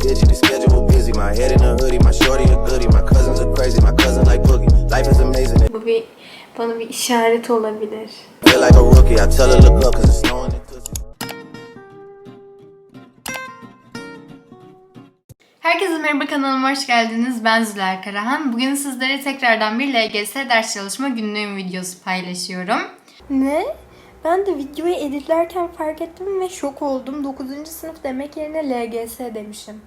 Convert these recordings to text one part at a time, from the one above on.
digit. The schedule busy. My head in a hoodie. My shorty a goodie. My cousins are crazy. My cousin like boogie. Life is amazing. Bu bir bana bir işaret olabilir. Feel like a rookie. I tell her look up 'cause it's snowing. Herkese merhaba kanalıma hoş geldiniz. Ben Zülal Karahan. Bugün sizlere tekrardan bir LGS ders çalışma günlüğüm videosu paylaşıyorum. Ne? Ben de videoyu editlerken fark ettim ve şok oldum. 9. sınıf demek yerine LGS demişim.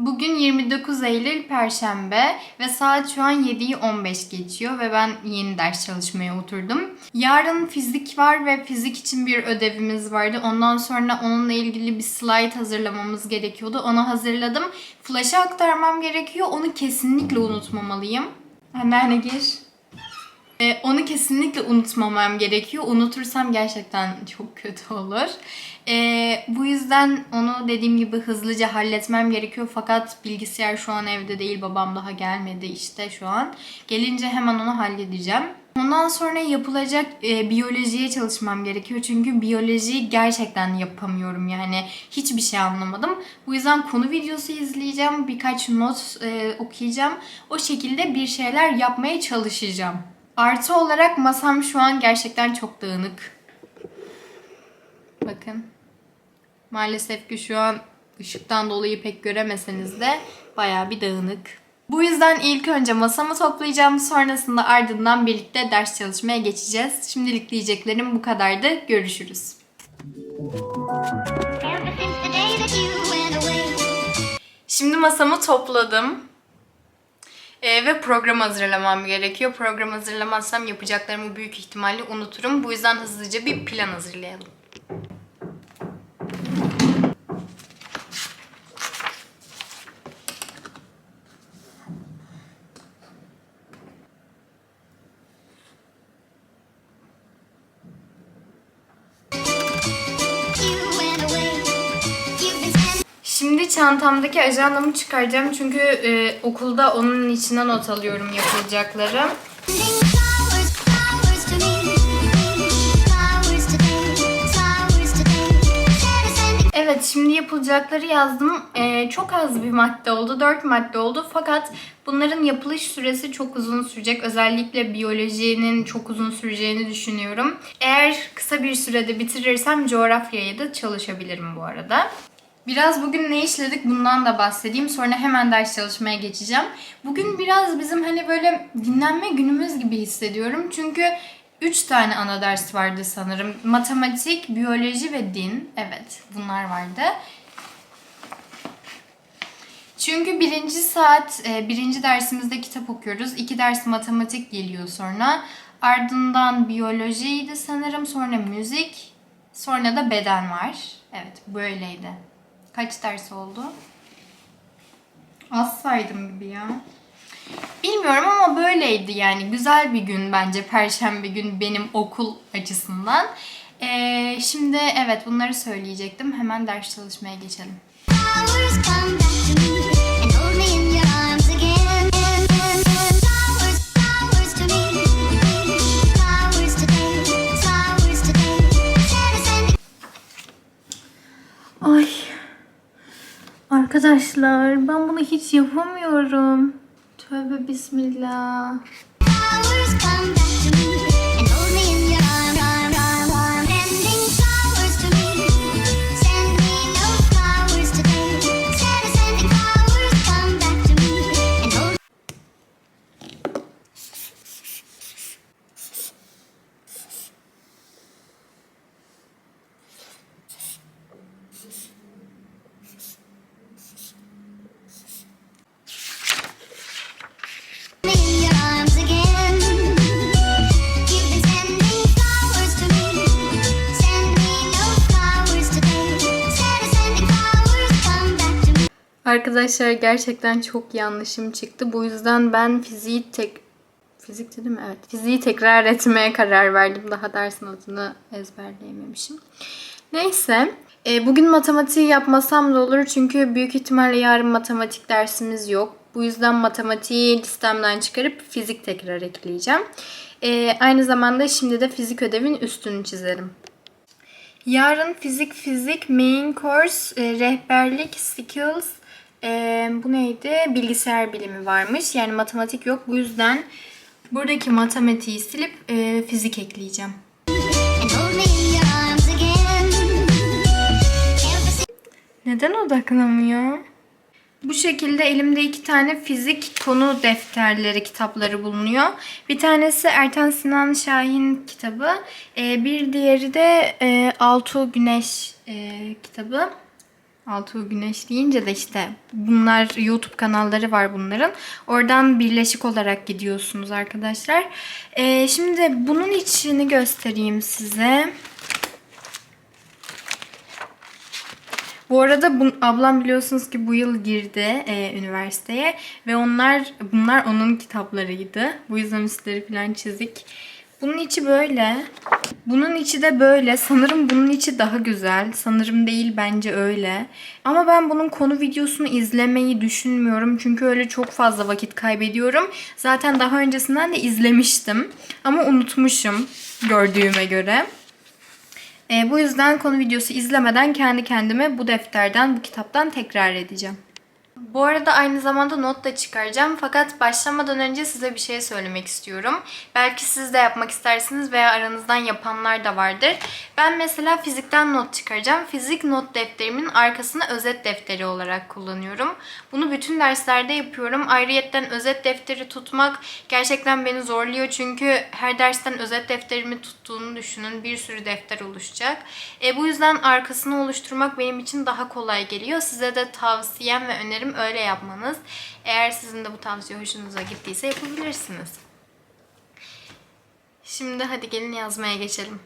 Bugün 29 Eylül Perşembe ve saat şu an 7'yi 15 geçiyor ve ben yeni ders çalışmaya oturdum. Yarın fizik var ve fizik için bir ödevimiz vardı. Ondan sonra onunla ilgili bir slide hazırlamamız gerekiyordu. Onu hazırladım. Flash'a aktarmam gerekiyor. Onu kesinlikle unutmamalıyım. Anneanne gir. Ee, onu kesinlikle unutmamam gerekiyor. Unutursam gerçekten çok kötü olur. Ee, bu yüzden onu dediğim gibi hızlıca halletmem gerekiyor. Fakat bilgisayar şu an evde değil. Babam daha gelmedi işte şu an. Gelince hemen onu halledeceğim. Ondan sonra yapılacak e, biyolojiye çalışmam gerekiyor. Çünkü biyolojiyi gerçekten yapamıyorum yani. Hiçbir şey anlamadım. Bu yüzden konu videosu izleyeceğim. Birkaç not e, okuyacağım. O şekilde bir şeyler yapmaya çalışacağım. Artı olarak masam şu an gerçekten çok dağınık. Bakın. Maalesef ki şu an ışıktan dolayı pek göremeseniz de bayağı bir dağınık. Bu yüzden ilk önce masamı toplayacağım. Sonrasında ardından birlikte ders çalışmaya geçeceğiz. Şimdilik diyeceklerim bu kadardı. Görüşürüz. Şimdi masamı topladım. Ee, ve program hazırlamam gerekiyor. Program hazırlamazsam yapacaklarımı büyük ihtimalle unuturum. Bu yüzden hızlıca bir plan hazırlayalım. Çantamdaki ajandamı çıkaracağım çünkü e, okulda onun içine not alıyorum yapılacakları. Evet şimdi yapılacakları yazdım. E, çok az bir madde oldu. 4 madde oldu fakat bunların yapılış süresi çok uzun sürecek. Özellikle biyolojinin çok uzun süreceğini düşünüyorum. Eğer kısa bir sürede bitirirsem coğrafyaya da çalışabilirim bu arada. Biraz bugün ne işledik bundan da bahsedeyim. Sonra hemen ders çalışmaya geçeceğim. Bugün biraz bizim hani böyle dinlenme günümüz gibi hissediyorum. Çünkü 3 tane ana ders vardı sanırım. Matematik, biyoloji ve din. Evet bunlar vardı. Çünkü birinci saat, e, birinci dersimizde kitap okuyoruz. İki ders matematik geliyor sonra. Ardından biyolojiydi sanırım. Sonra müzik. Sonra da beden var. Evet böyleydi. Kaç ders oldu? Az saydım gibi ya. Bilmiyorum ama böyleydi yani. Güzel bir gün bence Perşembe gün benim okul açısından. Ee, şimdi evet bunları söyleyecektim. Hemen ders çalışmaya geçelim. flowers come Arkadaşlar ben bunu hiç yapamıyorum. Tövbe bismillah. Arkadaşlar gerçekten çok yanlışım çıktı. Bu yüzden ben fiziği tek Fizik dedim mi? Evet. Fiziği tekrar etmeye karar verdim. Daha dersin adını ezberleyememişim. Neyse. E, bugün matematiği yapmasam da olur. Çünkü büyük ihtimalle yarın matematik dersimiz yok. Bu yüzden matematiği listemden çıkarıp fizik tekrar ekleyeceğim. E, aynı zamanda şimdi de fizik ödevin üstünü çizerim. Yarın fizik fizik main course e, rehberlik skills Ee, bu neydi? Bilgisayar bilimi varmış. Yani matematik yok. Bu yüzden buradaki matematiği silip e, fizik ekleyeceğim. Neden odaklamıyor? Bu şekilde elimde iki tane fizik konu defterleri, kitapları bulunuyor. Bir tanesi Ertan Sinan Şahin kitabı. Bir diğeri de e, Altuğ Güneş e, kitabı. Altuğ Güneş deyince de işte bunlar YouTube kanalları var bunların. Oradan birleşik olarak gidiyorsunuz arkadaşlar. Ee, şimdi bunun içini göstereyim size. Bu arada bu, ablam biliyorsunuz ki bu yıl girdi e, üniversiteye ve onlar bunlar onun kitaplarıydı. Bu yüzden üstleri falan çizik. Bunun içi böyle. Bunun içi de böyle. Sanırım bunun içi daha güzel. Sanırım değil bence öyle. Ama ben bunun konu videosunu izlemeyi düşünmüyorum. Çünkü öyle çok fazla vakit kaybediyorum. Zaten daha öncesinden de izlemiştim. Ama unutmuşum gördüğüme göre. E, bu yüzden konu videosu izlemeden kendi kendime bu defterden, bu kitaptan tekrar edeceğim. Bu arada aynı zamanda not da çıkaracağım. Fakat başlamadan önce size bir şey söylemek istiyorum. Belki siz de yapmak istersiniz veya aranızdan yapanlar da vardır. Ben mesela fizikten not çıkaracağım. Fizik not defterimin arkasını özet defteri olarak kullanıyorum. Bunu bütün derslerde yapıyorum. Ayrıyetten özet defteri tutmak gerçekten beni zorluyor. Çünkü her dersten özet defterimi tuttuğunu düşünün. Bir sürü defter oluşacak. E, bu yüzden arkasını oluşturmak benim için daha kolay geliyor. Size de tavsiyem ve önerim öyle yapmanız. Eğer sizin de bu tavsiye hoşunuza gittiyse yapabilirsiniz. Şimdi hadi gelin yazmaya geçelim.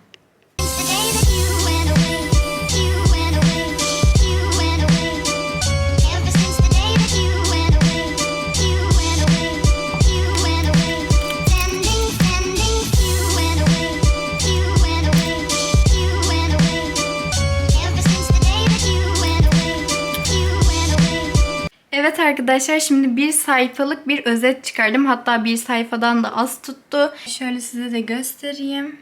Arkadaşlar şimdi bir sayfalık bir özet çıkardım. Hatta bir sayfadan da az tuttu. Şöyle size de göstereyim.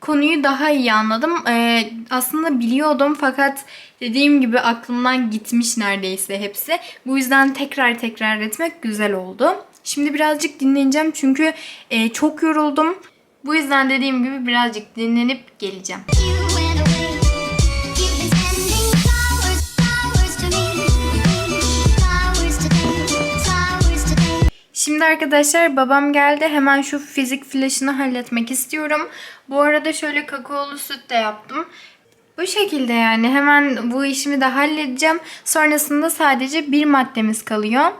Konuyu daha iyi anladım. Ee, aslında biliyordum fakat dediğim gibi aklımdan gitmiş neredeyse hepsi. Bu yüzden tekrar tekrar etmek güzel oldu. Şimdi birazcık dinleneceğim çünkü e, çok yoruldum. Bu yüzden dediğim gibi birazcık dinlenip geleceğim. Şimdi arkadaşlar babam geldi. Hemen şu fizik flaşını halletmek istiyorum. Bu arada şöyle kakaolu süt de yaptım. Bu şekilde yani hemen bu işimi de halledeceğim. Sonrasında sadece bir maddemiz kalıyor.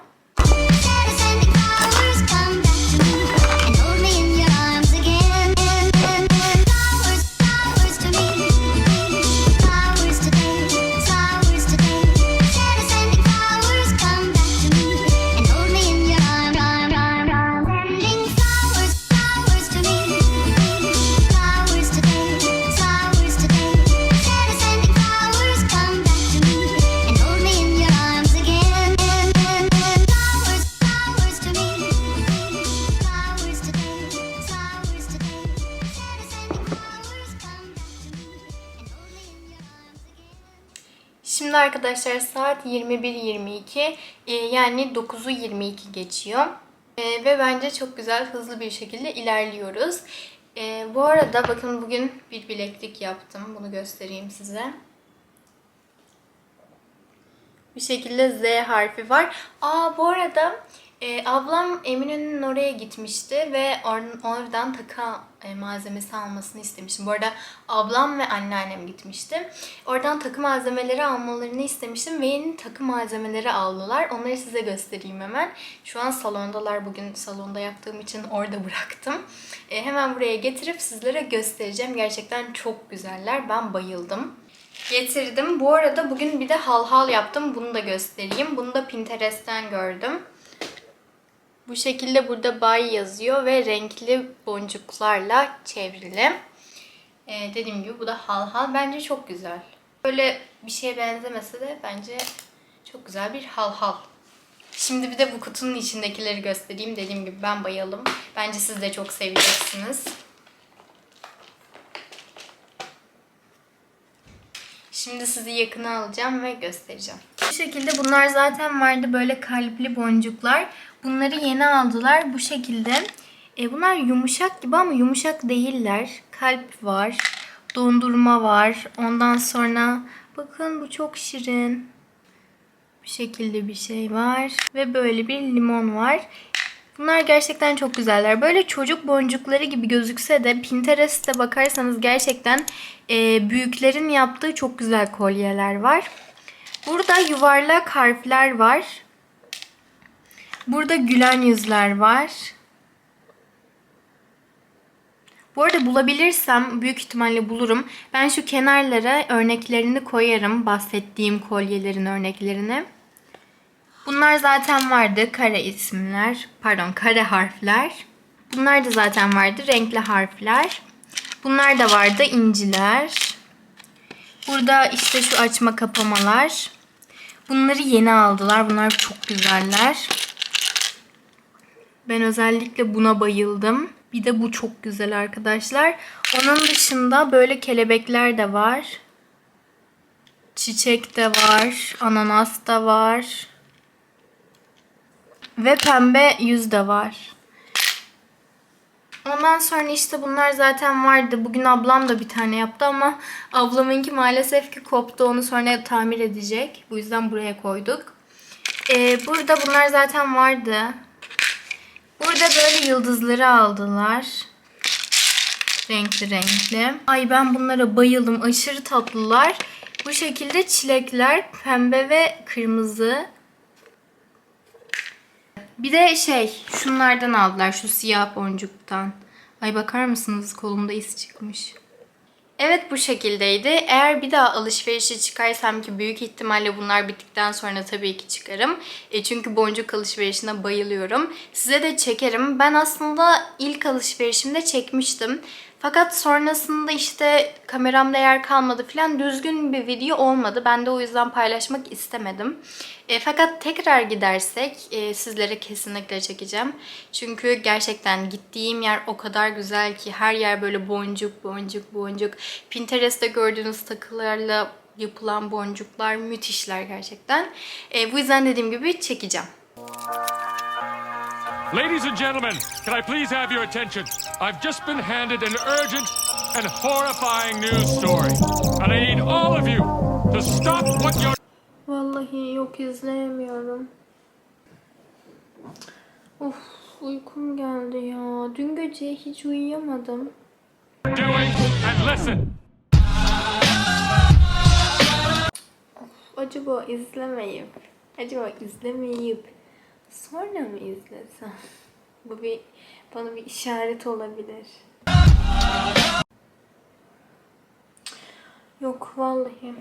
Arkadaşlar saat 21.22 e, yani 9'u 22 geçiyor. E, ve bence çok güzel hızlı bir şekilde ilerliyoruz. E, bu arada bakın bugün bir bileklik yaptım. Bunu göstereyim size. Bir şekilde Z harfi var. Aa bu arada e, ablam Eminönü'nün oraya gitmişti ve or- oradan takı e, malzemesi almasını istemiştim. Bu arada ablam ve anneannem gitmişti. Oradan takı malzemeleri almalarını istemiştim ve yeni takı malzemeleri aldılar. Onları size göstereyim hemen. Şu an salondalar. Bugün salonda yaptığım için orada bıraktım. E, hemen buraya getirip sizlere göstereceğim. Gerçekten çok güzeller. Ben bayıldım getirdim. Bu arada bugün bir de hal hal yaptım. Bunu da göstereyim. Bunu da Pinterest'ten gördüm. Bu şekilde burada bay yazıyor ve renkli boncuklarla çevrili. Ee, dediğim gibi bu da hal hal. Bence çok güzel. Böyle bir şeye benzemese de bence çok güzel bir hal hal. Şimdi bir de bu kutunun içindekileri göstereyim. Dediğim gibi ben bayıldım. Bence siz de çok seveceksiniz. Şimdi sizi yakına alacağım ve göstereceğim. Bu şekilde bunlar zaten vardı böyle kalpli boncuklar. Bunları yeni aldılar bu şekilde. E, bunlar yumuşak gibi ama yumuşak değiller. Kalp var, dondurma var. Ondan sonra bakın bu çok şirin. Bu şekilde bir şey var. Ve böyle bir limon var. Bunlar gerçekten çok güzeller. Böyle çocuk boncukları gibi gözükse de Pinterest'te bakarsanız gerçekten e, büyüklerin yaptığı çok güzel kolyeler var. Burada yuvarlak harfler var. Burada gülen yüzler var. Bu arada bulabilirsem büyük ihtimalle bulurum. Ben şu kenarlara örneklerini koyarım. Bahsettiğim kolyelerin örneklerini. Bunlar zaten vardı. Kare isimler. Pardon kare harfler. Bunlar da zaten vardı. Renkli harfler. Bunlar da vardı. inciler. Burada işte şu açma kapamalar. Bunları yeni aldılar. Bunlar çok güzeller. Ben özellikle buna bayıldım. Bir de bu çok güzel arkadaşlar. Onun dışında böyle kelebekler de var. Çiçek de var. Ananas da var. Ve pembe yüz de var. Ondan sonra işte bunlar zaten vardı. Bugün ablam da bir tane yaptı ama ablamınki maalesef ki koptu. Onu sonra tamir edecek. Bu yüzden buraya koyduk. Ee, burada bunlar zaten vardı. Burada böyle yıldızları aldılar. Renkli renkli. Ay ben bunlara bayıldım. Aşırı tatlılar. Bu şekilde çilekler pembe ve kırmızı. Bir de şey şunlardan aldılar şu siyah boncuktan. Ay bakar mısınız kolumda iz çıkmış. Evet bu şekildeydi. Eğer bir daha alışverişe çıkarsam ki büyük ihtimalle bunlar bittikten sonra tabii ki çıkarım. E çünkü boncuk alışverişine bayılıyorum. Size de çekerim. Ben aslında ilk alışverişimde çekmiştim. Fakat sonrasında işte kameramda yer kalmadı falan düzgün bir video olmadı. Ben de o yüzden paylaşmak istemedim. E, fakat tekrar gidersek e, sizlere kesinlikle çekeceğim. Çünkü gerçekten gittiğim yer o kadar güzel ki her yer böyle boncuk boncuk boncuk. Pinterest'te gördüğünüz takılarla yapılan boncuklar müthişler gerçekten. E, bu yüzden dediğim gibi çekeceğim. Ladies and gentlemen, can I please have your attention? I've just been handed an urgent and horrifying news story. And I need all of you to stop what you're Vallahi yok izleyemiyorum. Of uykum geldi ya. Dün gece hiç uyuyamadım. doing and listen. Acaba izlemeyip, acaba izlemeyip sonra mı izlesem? Bu bir bana bir işaret olabilir. Yok vallahi.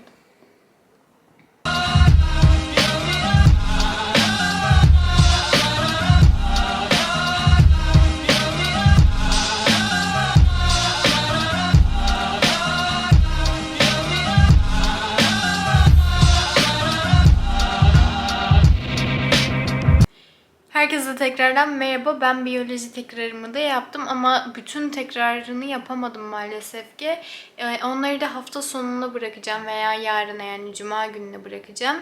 Herkese tekrardan merhaba. Ben biyoloji tekrarımı da yaptım ama bütün tekrarını yapamadım maalesef ki. Ee, onları da hafta sonuna bırakacağım veya yarına yani cuma gününe bırakacağım.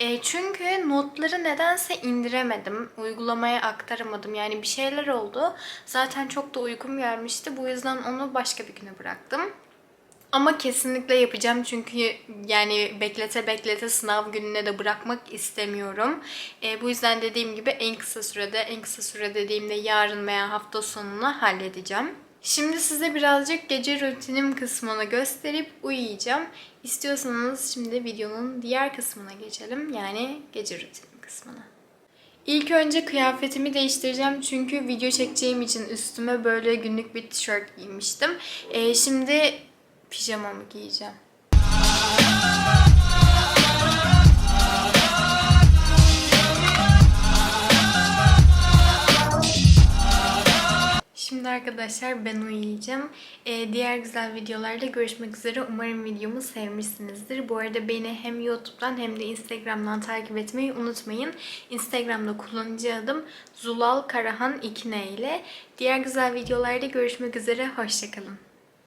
Ee, çünkü notları nedense indiremedim. Uygulamaya aktaramadım. Yani bir şeyler oldu. Zaten çok da uykum gelmişti. Bu yüzden onu başka bir güne bıraktım. Ama kesinlikle yapacağım çünkü yani beklete beklete sınav gününe de bırakmak istemiyorum. E, bu yüzden dediğim gibi en kısa sürede, en kısa süre dediğimde yarın veya hafta sonuna halledeceğim. Şimdi size birazcık gece rutinim kısmını gösterip uyuyacağım. İstiyorsanız şimdi videonun diğer kısmına geçelim. Yani gece rutinim kısmına. İlk önce kıyafetimi değiştireceğim çünkü video çekeceğim için üstüme böyle günlük bir tişört giymiştim. Ee, şimdi pijamamı giyeceğim. Şimdi arkadaşlar ben uyuyacağım. Ee, diğer güzel videolarda görüşmek üzere. Umarım videomu sevmişsinizdir. Bu arada beni hem YouTube'dan hem de Instagram'dan takip etmeyi unutmayın. Instagram'da kullanıcı adım Zulal Karahan 2 ile. Diğer güzel videolarda görüşmek üzere. Hoşçakalın.